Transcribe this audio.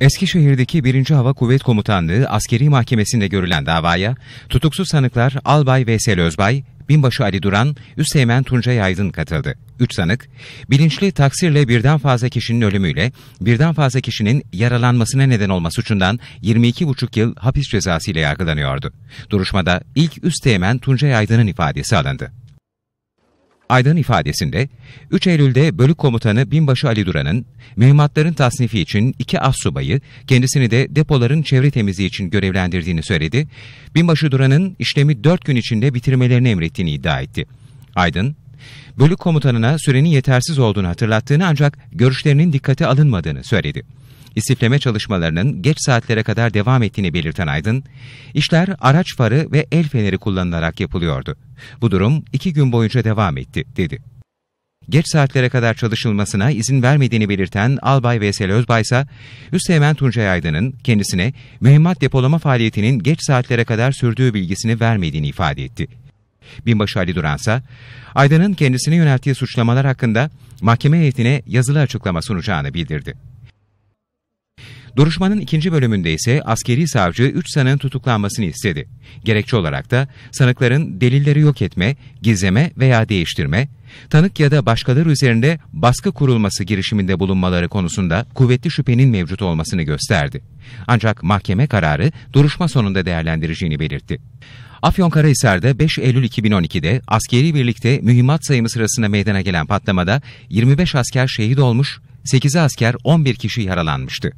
Eskişehir'deki 1. Hava Kuvvet Komutanlığı Askeri Mahkemesi'nde görülen davaya tutuksuz sanıklar Albay Veysel Özbay, Binbaşı Ali Duran, Üsteğmen Tuncay Aydın katıldı. Üç sanık, bilinçli taksirle birden fazla kişinin ölümüyle birden fazla kişinin yaralanmasına neden olma suçundan 22,5 yıl hapis cezası ile yargılanıyordu. Duruşmada ilk Üsteğmen Tuncay Aydın'ın ifadesi alındı. Aydın ifadesinde 3 Eylül'de bölük komutanı Binbaşı Ali Duran'ın mühimmatların tasnifi için iki as subayı kendisini de depoların çevre temizliği için görevlendirdiğini söyledi. Binbaşı Duran'ın işlemi 4 gün içinde bitirmelerini emrettiğini iddia etti. Aydın, bölük komutanına sürenin yetersiz olduğunu hatırlattığını ancak görüşlerinin dikkate alınmadığını söyledi istifleme çalışmalarının geç saatlere kadar devam ettiğini belirten Aydın, işler araç farı ve el feneri kullanılarak yapılıyordu. Bu durum iki gün boyunca devam etti, dedi. Geç saatlere kadar çalışılmasına izin vermediğini belirten Albay Veysel Özbay ise Üsteğmen Tuncay Aydın'ın kendisine mühimmat depolama faaliyetinin geç saatlere kadar sürdüğü bilgisini vermediğini ifade etti. Binbaşı Ali Duran ise Aydın'ın kendisine yönelttiği suçlamalar hakkında mahkeme heyetine yazılı açıklama sunacağını bildirdi. Duruşmanın ikinci bölümünde ise askeri savcı 3 sanığın tutuklanmasını istedi. Gerekçe olarak da sanıkların delilleri yok etme, gizleme veya değiştirme, tanık ya da başkaları üzerinde baskı kurulması girişiminde bulunmaları konusunda kuvvetli şüphenin mevcut olmasını gösterdi. Ancak mahkeme kararı duruşma sonunda değerlendireceğini belirtti. Afyonkarahisar'da 5 Eylül 2012'de askeri birlikte mühimmat sayımı sırasında meydana gelen patlamada 25 asker şehit olmuş, 8 asker 11 kişi yaralanmıştı.